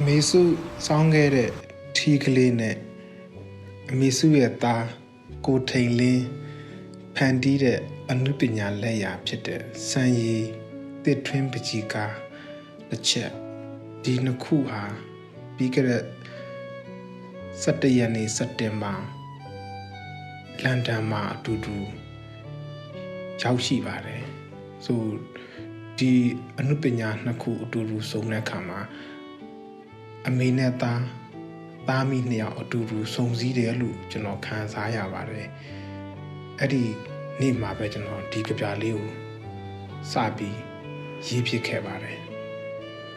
အမေစုစောင်းခဲ့တဲ့ထီးကလေးနဲ့အမေစုရဲ့သားကိုထိန်လင်းဖန်တီးတဲ့အနုပညာလက်ရာဖြစ်တဲ့စံရည်တစ်ထွင်းပကြီးကားတစ်ချက်ဒီနှစ်ခုဟာပြီးခဲ့တဲ့17ရက်နေ့စက်တင်ဘာလန်ဒန်မှာအတူတူရောက်ရှိပါတယ်ဆိုဒီအနုပညာနှစ်ခုအတူတူစုံတဲ့အခါမှာ အမေနဲ့သားသားမိနှစ်ယောက်အတူတူစုံစည်းတယ်လို့ကျွန်တော်ခံစားရပါတယ်အဲ့ဒီနေ့မှာပဲကျွန်တော်ဒီကြပြလေးကိုစပြီးရေးဖြစ်ခဲ့ပါတယ်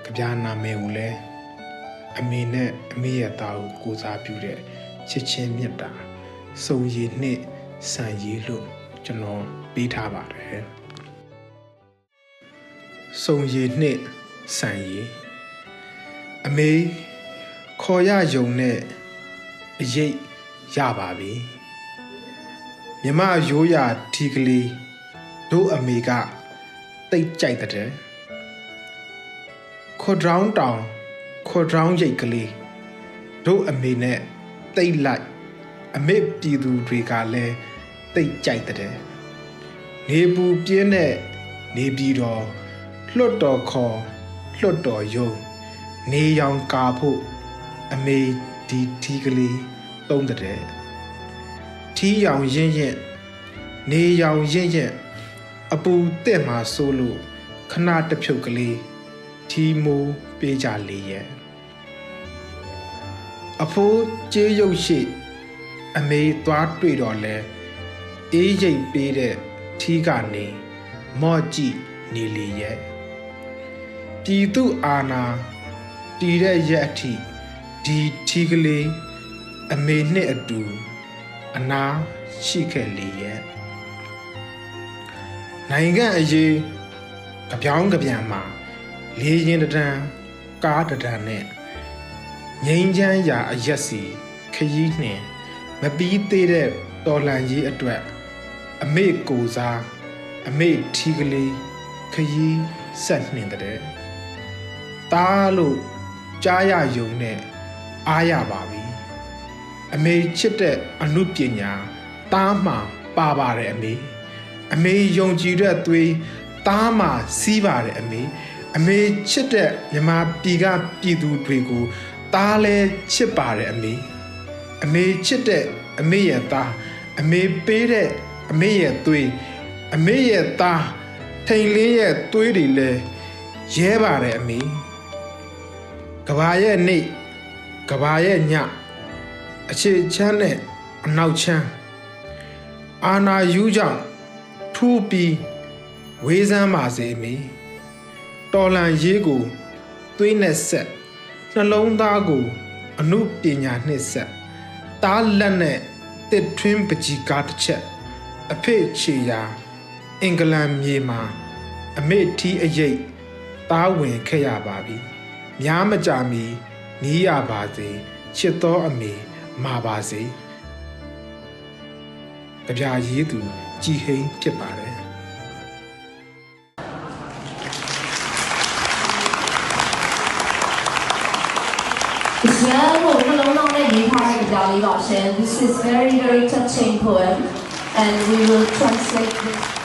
ကြပြနာမည်ကိုလည်းအမေနဲ့အမေရဲ့သားကိုကိုးစားပြုတဲ့ချစ်ချင်းမြတ်တာစုံရည်နှစ်ဆန်ရည်လို့ကျွန်တော်ပေးထားပါတယ်စုံရည်နှစ်ဆန်ရည် အမေခေါ်ရယုံနဲ့အရေးရပါပြီမြမရိုးရာဒီကလေးတို့အမေကတိတ်ကြိုက်တဲ့ခေါ်ဒေါင်းတောင်ခေါ်ဒေါင်းရိတ်ကလေးတို့အမေနဲ့တိတ်လိုက်အမေပြည်သူတွေကလည်းတိတ်ကြိုက်တဲ့နေပူပြင်းတဲ့နေပြည်တော်လွတ်တော်ခေါ်လွတ်တော်ယုံ နေရောင်ကာဖို့အမေဒီထီးကလေးသုံးတဲ့ထီးရောင်ရင့်ရင့်နေရောင်ရင့်ရင့်အပူတက်မှာဆိုလို့ခဏတစ်ဖြုတ်ကလေးထီးမိုးပေးကြလေရဲ့အဖိုးကျေးရုပ်ရှိ အမေသွားတွေ့တော့လဲအေးရိတ်ပေးတဲ့ထီးကနေမော့ကြည့်နေလေရဲ့ပြည်သူအာနာ တည်တဲ့ရက်အထိဒီထီးကလေးအမေနဲ့အတူအနာရှိခဲ့လေရဲ့နိုင်ငံအရေးကြပြောင်းကြပြန်မှာလေရင်တံကားတံနဲ့ငိမ့်ချမ်းရာအရက်စီခရီးနှင်မပြီးသေးတဲ့တော်လန်ကြီးအတွက်အမေကိုစားအမေထီကလေးခရီးဆက်နှင်တဲ့တားလို့ ကြားရယုံနဲ့အားရပါပြီအမေချစ်တဲ့အမှုပညာတားမှပါပါတယ်အမေအမေယုံကြည်တဲ့သွေးတားမှစီးပါတယ်အမေအမေချစ်တဲ့မြမပြည်ကပြည်သူတွေကိုတားလဲချစ်ပါတယ်အမေအမေချစ်တဲ့အမေရဲ့သားအမေပေးတဲ့အမေရဲ့သွေးအမေရဲ့သားထိန်လင်းရဲ့သွေးတွေလဲရဲပါတယ်အမေ ကဘာရဲ့နေ့ကဘာရဲ့ညအခြေချမ်းနဲ့အနောက်ချမ်းအာနာယူကြောင့်ထူးပြီးဝေးစမ်းပါစေအမေတော်လန်ရေးကိုသွေးနဲ့ဆက်နှလုံးသားကို အမှုပညာနှစ်ဆက်တားလက်နဲ့တစ်ထွင်းပကြီးကားတစ်ချက် အဖေချေရာအင်္ဂလန်မြေမှာ အမေထီးအရိပ်တားဝင်ခဲ့ရပါပြီ များမကြမီနီးရပါစေချစ်တော်အမေမာပါစေကြပြရေးသူကြည်ဟိန်ဖြစ်ပါတယ်ရန်ကိုနှလုံးသားနဲ့ရေးထားတဲ့ကြောင်လေးပါရှင် This is very very touching poem and we will translate this